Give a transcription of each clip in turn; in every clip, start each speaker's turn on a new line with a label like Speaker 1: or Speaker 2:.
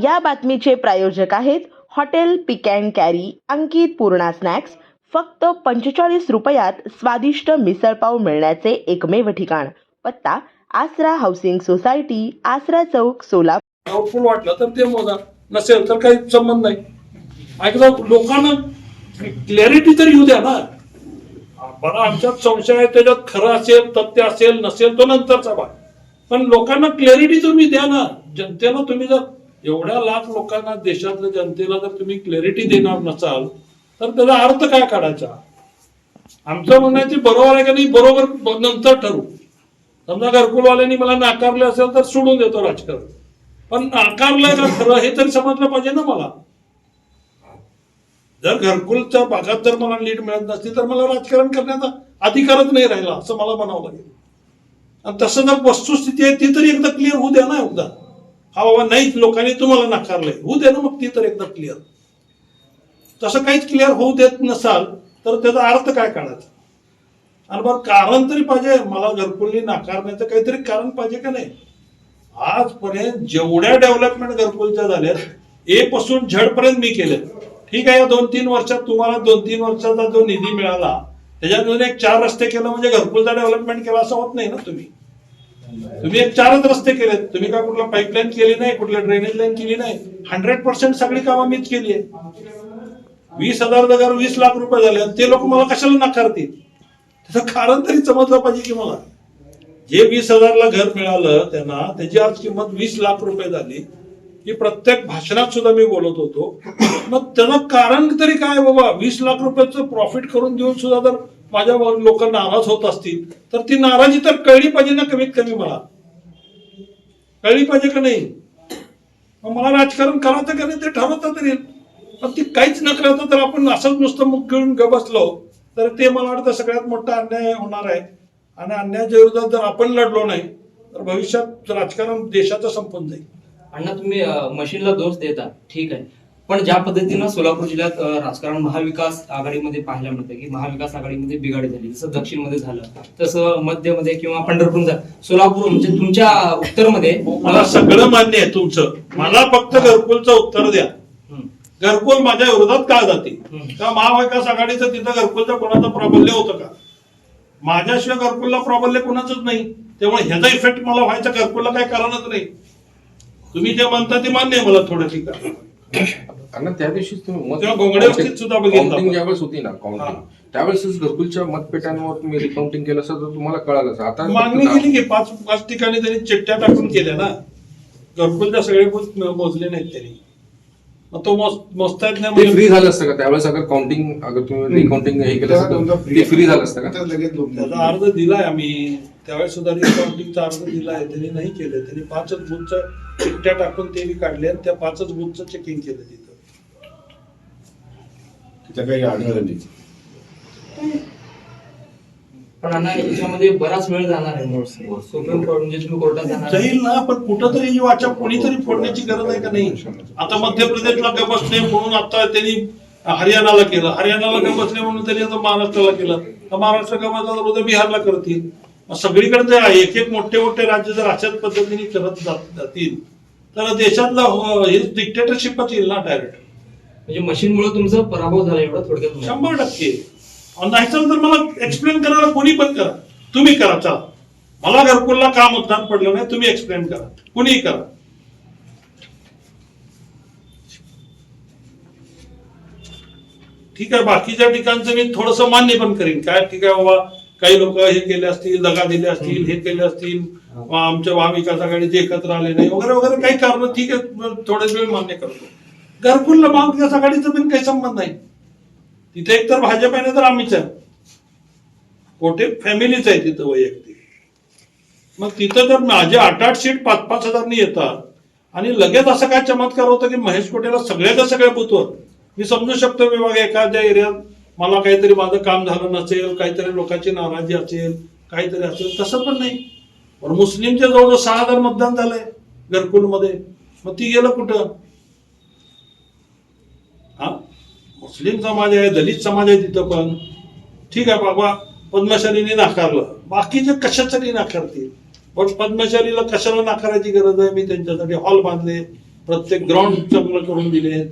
Speaker 1: या बातमीचे प्रायोजक आहेत hotel pick and carry Ankit Purna snacks. फक्त पंचेचाळीस रुपयात स्वादिष्ट मिसळपाव मिळण्याचे एकमेव ठिकाण. पत्ता आसरा हाऊसिंग सोसायटी आसरा चौक सोलापूर.
Speaker 2: डाऊटफुल वाटलं तर ते मोजा. नसेल तर काही संबंध नाही. ऐकलं लोकांना क्लॅरिटी तर येऊ द्या ना. बरं आमच्यात संशय आहे त्याच्यात खरं असेल तथ्य असेल नसेल तो नंतरचा भाग. पण लोकांना क्लॅरिटी तुम्ही द्या ना. जनतेला तुम्ही जर एवढ्या लाख लोकांना देशातल्या जनतेला जर तुम्ही क्लॅरिटी देणार नसाल तर त्याचा अर्थ काय काढायचा? आमचं म्हणणं ते बरोबर आहे का नाही बरोबर नंतर ठरवू समजा घरकुलवाल्यांनी मला नाकारले असेल तर सोडून देतो राजकारण. पण नाकारलंय का खरं हे तरी समजलं पाहिजे ना मला. जर घरकुलच्या भागात जर मला लीड मिळत नसती तर मला राजकारण करण्याचा अधिकारच नाही राहिला असं मला म्हणावं लागेल. आणि तसं जर वस्तुस्थिती आहे ती तरी एकदा क्लिअर होऊ द्या ना एकदा. हा बाबा नाहीच लोकांनी तुम्हाला नाकारलंय. होऊ दे ना मग ती तर एकदा क्लिअर तसं काहीच क्लिअर होऊ देत नसाल तर त्याचा अर्थ काय काढायचा? आणि बरं कारण तरी पाहिजे मला घरकुलनी नाकारण्याचं काहीतरी कारण पाहिजे का नाही? आजपर्यंत जेवढ्या डेव्हलपमेंट घरकुलच्या झाल्यात ए पासून झड पर्यंत मी केले. ठीक आहे या दोन तीन वर्षात तुम्हाला दोन तीन वर्षाचा जो निधी मिळाला त्याच्यातून एक चार रस्ते केलं म्हणजे घरकुलचा डेव्हलपमेंट केला असं होत नाही ना तुम्ही. तुम्ही एक चारच रस्ते केलेत. तुम्ही काय कुठला पाईपलाईन केली नाही कुठल्या ड्रेनेज लाईन केली नाही? हंड्रेड पर्सेंट सगळी कामं मीच केली आहे. वीस हजार जागा वीस लाख रुपये झाले आणि ते लोक मला कशाला नाकारतील? त्याचं कारण तरी समजलं पाहिजे की मला. जे वीस हजारला घर मिळालं त्यांना त्याची आज किंमत वीस लाख रुपये झाली. ही प्रत्येक भाषणात सुद्धा मी बोलत होतो. मग त्याचं कारण तरी काय बाबा? वीस लाख रुपयाचं प्रॉफिट करून देऊन सुद्धा जर माझ्या लोक नाराज होत असतील तर ती नाराजी तर कळली पाहिजे ना कमीत कमी मला. कळली पाहिजे का नाही? मला राजकारण करायचं का नाही ते ठरवता तरी. येईल पण ती काहीच न करायचं तर आपण असंच नुसतं मुख घेऊन ग बसलो तर ते मला वाटतं सगळ्यात मोठा अन्याय होणार आहे. आणि अन्यायाच्या विरोधात जर आपण लढलो नाही तर भविष्यात राजकारण देशाचं संपून जाईल.
Speaker 3: अण्णा तुम्ही मशीनला दोष देता. ठीक आहे. पण ज्या पद्धतीनं सोलापूर जिल्ह्यात राजकारण महाविकास आघाडीमध्ये पाहायला मिळतं की महाविकास आघाडीमध्ये बिघाडी झाली. जसं दक्षिणमध्ये झालं तसं मध्यमध्ये किंवा पंढरपूर सोलापूर म्हणजे तुमच्या उत्तरमध्ये
Speaker 2: मला सगळं मान्य आहे तुमचं. मला फक्त घरकुलचं उत्तर द्या. घरकुल माझ्या विरोधात का जाते. का महाविकास आघाडीचं तिथं घरकुलचं कोणाचं प्राबल्य होतं का? माझ्याशिवाय घरकुलला प्राबल्य कोणाचंच नाही. त्यामुळे ह्याचा इफेक्ट मला व्हायचा घरकुलला काही कारणच नाही. तुम्ही जे म्हणता ते मान्य आहे मला थोडं ठीक आहे.
Speaker 4: आणि त्या दिवशी तुम्ही
Speaker 2: सुद्धा बघितलं
Speaker 4: काउंटिंग. ज्यावेळेस होती ना. काउंटिंग त्यावेळेस घरकुलच्या मतपेट्यांवर तुम्ही रिकाउंटिंग केलं असं तर तुम्हाला कळालं असं. आता
Speaker 2: मागणी केली की पाच पाच ठिकाणी त्यांनी चिठ्ठ्या टाकून केल्या ना घरकुलच्या सगळे मोजले नाहीत त्यांनी तो मोज मोजता येत नाही
Speaker 4: ते
Speaker 2: म्हणजे
Speaker 4: फ्री झालं असतं का? त्यावेळेस अगर काउंटिंग अगर तुम्ही रिकाउंटिंग हे केलं असतं तर ते फ्री झालं असतं का?
Speaker 5: लगेच
Speaker 2: त्याचा अर्ज दिलाय आम्ही. त्यावेळेस सुद्धा रिकाउंटिंगचा अर्ज दिलाय. त्यांनी नाही केलं. त्यांनी पाचच बूथचं चिठ्ठ्या टाकून ते बी काढले आणि त्या पाचच बूथचं चेकिंग केलं तिथं.
Speaker 5: तिथं काही आढळलं नाही.
Speaker 3: पण अण्णा याच्यामध्ये बराच वेळ जाणार आहे सुप्रीम कोर्ट म्हणजे तुम्ही कोर्टात जाणार.
Speaker 2: जाईल ना पण कुठंतरी ही वाचा कोणीतरी फोडण्याची गरज आहे का नाही? आता मध्य प्रदेशला का बसले म्हणून आता त्यांनी हरियाणाला केलं. हरियाणाला का बसले म्हणून त्यांनी आता महाराष्ट्राला केलं. तर महाराष्ट्र का बसला तर उद्या बिहारला करतील. सगळीकडे जर एक एक मोठे मोठे राज्य जर अशाच पद्धतीने करत जात- जातील तर देशातला हो- हे डिक्टेटरशिपच येईल ना डायरेक्ट
Speaker 3: म्हणजे मशीनमुळे तुमचा पराभव झाला एवढा थोडक्यात
Speaker 2: शंभर टक्के. नाहीतर तर मला एक्सप्लेन करायला कोणी पण करा. तुम्ही करा चला. मला घरकुलला का मतदान पडलं नाही तुम्ही एक्सप्लेन करा. कुणीही करा. ठीक आहे बाकीच्या ठिकाणचं मी थोडस मान्य पण करीन. काय ठीक आहे बाबा काही लोक हे केले असतील दगा दिले असतील हे केले असतील आमच्या महाविकास आघाडीचे एकत्र आले नाही वगैरे वगैरे काही कारण ठीक आहे थोडे वेळ मान्य करतो. घरकुलला महाविकास आघाडीचा पण काही संबंध नाही. तिथे एकतर भाजप आहे ना तर आम्हीच आहे कोठे? फॅमिलीच आहे तिथं वैयक्तिक. मग तिथं जर माझे आठ आठ सीट पाच पाच हजारनी येतात आणि लगेच असा काय चमत्कार होता की महेश कोटेला सगळ्याच्या सगळ्या बुथवर मी समजू शकतो विभाग एखाद्या एरियात मला काहीतरी माझं काम झालं नसेल काहीतरी लोकांची नाराजी असेल काहीतरी असेल तसं पण नाही. पण मुस्लिमच्या जवळ सहा हजार मतदान झालंय घरकुलमध्ये. मग ती गेलं कुठं हा मुस्लिम समाज आहे दलित समाज आहे तिथं पण. ठीक आहे बाबा पद्मशालीने नाकारलं. बाकीचे कशासाठी नाकारतील? पण पद्मशालीला कशाला नाकारायची गरज आहे? मी त्यांच्यासाठी हॉल बांधले प्रत्येक ग्राउंड चांगलं करून दिले.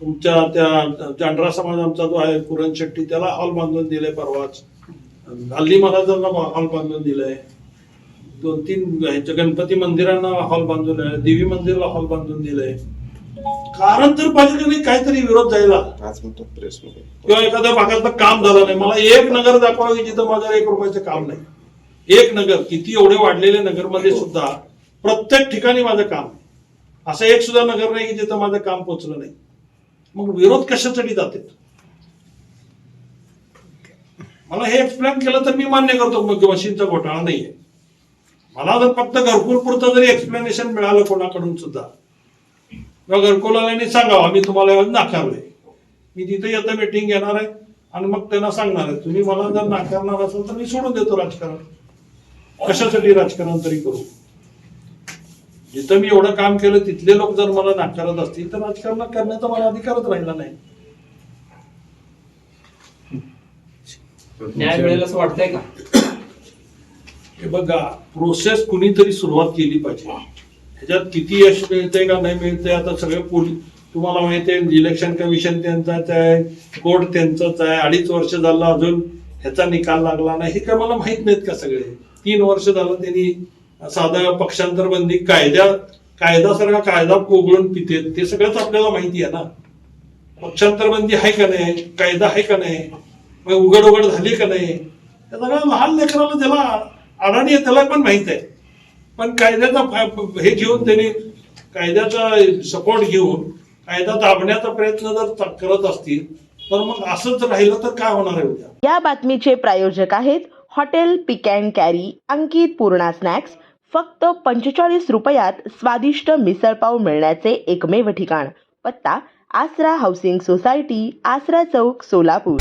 Speaker 2: तुमच्या त्या चांड्रा समाज आमचा जो आहे पुरण शेट्टी त्याला हॉल बांधून दिले परवाच. हल्ली महाराजांना हॉल बांधून दिलाय. दोन तीन ह्याच्या गणपती मंदिरांना हॉल बांधून आहे देवी मंदिरला हॉल बांधून दिलंय. कारण तर पाहिजे की नाही काहीतरी विरोध जायला.
Speaker 5: आज म्हणतो प्रेसमध्ये
Speaker 2: किंवा एखाद्या भागातलं काम झालं नाही. मला एक नगर दाखवा की जिथं माझं एक रुपयाचं काम नाही. एक नगर किती एवढे वाढलेले नगरमध्ये सुद्धा प्रत्येक ठिकाणी माझं काम आहे. असं एक सुद्धा नगर नाही की जिथं माझं काम पोचलं नाही. मग विरोध कशासाठी जाते? मला हे एक्सप्लेन केलं तर मी मान्य करतो मग मशीनचा घोटाळा नाहीये. मला जर फक्त घरकुल पुरतं जरी एक्सप्लेनेशन मिळालं कोणाकडून सुद्धा घरकुलाने सांगावं आम्ही तुम्हाला नाकारलंय. मी तिथे येतं मीटिंग घेणार आहे आणि मग त्यांना सांगणार आहे तुम्ही मला जर नाकारणार असाल तर मी सोडून देतो राजकारण. कशासाठी राजकारण तरी करू? जिथं मी एवढं काम केलं तिथले लोक जर मला नाकारत असतील तर राजकारण करण्याचा मला अधिकारच राहिला नाही.
Speaker 3: न्याय मिळेल असं वाटतंय का?
Speaker 2: हे बघा प्रोसेस कुणीतरी सुरुवात केली पाहिजे. ह्याच्यात किती यश मिळते का नाही मिळते आता सगळे पोलीस तुम्हाला माहिती आहे इलेक्शन कमिशन त्यांचाच आहे कोर्ट त्यांचंच आहे. अडीच वर्ष झालं अजून ह्याचा निकाल लागला नाही. हे काय मला माहीत नाहीत का सगळे? तीन वर्ष झालं त्यांनी साधं पक्षांतर बंदी कायद्या कायदा कायदा कोगळून पिते. ते सगळंच आपल्याला माहिती आहे ना? पक्षांतर बंदी आहे का नाही? कायदा आहे का नाही? मग उघड उघड झाली का नाही? त्या सगळ्या लहान लेकराला ज्याला अडाणी आहे त्याला पण माहीत आहे. पण कायद्याचा हे घेऊन त्यांनी कायद्याचा सपोर्ट घेऊन कायदा दाबण्याचा प्रयत्न जर करत असतील तर मग असंच राहिलं तर काय होणार आहे उद्या?
Speaker 1: या बातमीचे प्रायोजक आहेत hotel pick and carry Ankit Purna snacks फक्त पंचेचाळीस रुपयात स्वादिष्ट मिसळपाव मिळण्याचे एकमेव ठिकाण पत्ता आसरा हाऊसिंग सोसायटी आसरा चौक सोलापूर.